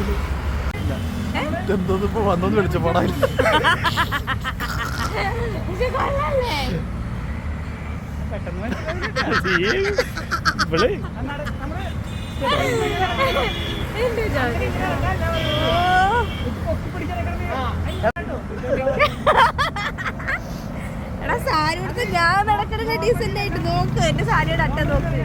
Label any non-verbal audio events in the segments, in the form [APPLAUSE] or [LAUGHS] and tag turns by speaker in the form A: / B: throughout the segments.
A: മനസ്സിലായില്ല എന്തോന്ന് ഇപ്പൊ വന്നോന്ന് വെളിച്ചപ്പാടായില്ല
B: ഇത് കൊള്ളാല്ലേ?
A: ഇവൾ.
B: എന്ത് ജോലി? എടാ സാരി എടുത്ത് ഞാൻ നടക്കണ ഡീസന്റ് ആയിട്ട് നോക്ക്. എന്റെ സാരിയുടെ അട്ട നോക്ക്.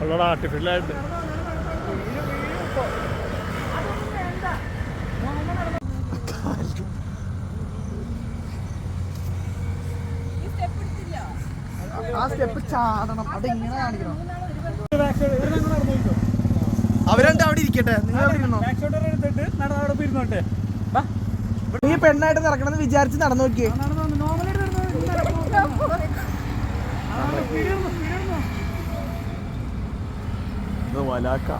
A: അവളോട് ആർട്ടിഫിഷ്യലായിട്ട്
C: ആ സ്റ്റെപ്പ് ചാടണം. അതെങ്ങനെ കാണിക്കണം. അവരെന്താ അവിടെ ഇരിക്കട്ടെ? നിങ്ങൾ അവിടെ ഇരുന്നോ? നീ പെണ്ണായിട്ട് നടക്കണമെന്ന് വിചാരിച്ച് നടന്നു നോക്കിയേ.
A: ഇത് വലാക്ക.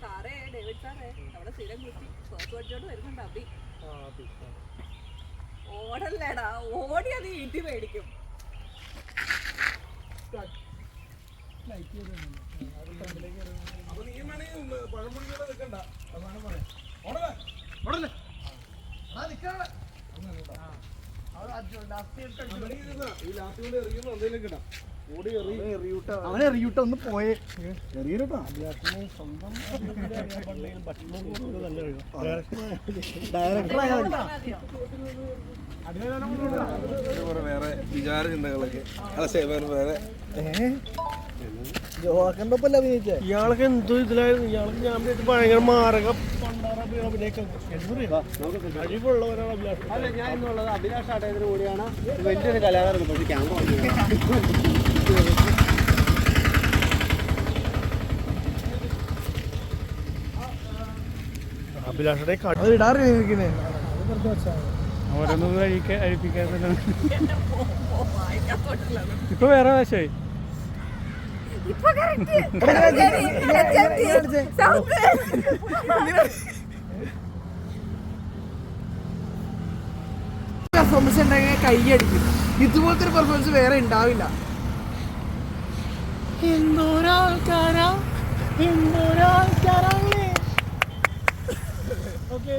B: സാറേ ഡേവിഡ് സാറേ അവിടെ സ്ഥിരം കുത്തി സോപ്പ് അടിച്ചോണ്ട് വരുന്നുണ്ട് അബി ഓടല്ലേടാ ഓടി അത് വീട്ടിൽ
C: അവനെ എറിയൂട്ട ഒന്ന് പോയേ
D: വേറെ വിചാര ചിന്തകളൊക്കെ അല്ല വേറെ
A: ഇയാളൊക്കെ എന്തോ ഇതിലായിരുന്നു. ഇയാൾക്ക് ഞാൻ വിചാരിച്ചു ഭയങ്കര മാരക പണ്ടാറ കഴിവുള്ള ഒരാൾ അഭിലാഷം.
D: അല്ല ഞാൻ ഇന്നുള്ളത് അഭിലാഷ് ആട്ടയത്തിന് കൂടിയാണ്. വലിയൊരു കലാകാരൻ പക്ഷേ ക്യാമറ
A: അഭിലാഷയുടെ
C: അത് ഇടാറിയിരിക്കുന്നേ
A: ഓരോന്നും കഴിക്കാൻ അഴിപ്പിക്കാൻ തന്നെ ഇപ്പൊ വേറെ വേഷമായി.
B: ഇപ്പൊ
C: പെർഫോമൻസ് ഉണ്ടെങ്കിൽ കൈയടിക്കും ഇതുപോലത്തെ ഒരു പെർഫോമൻസ് വേറെ ഉണ്ടാവില്ല.
A: എന്തോരാൾക്കാരാ? എന്തോരാൾക്കാരാ? [LAUGHS] ഓക്കെ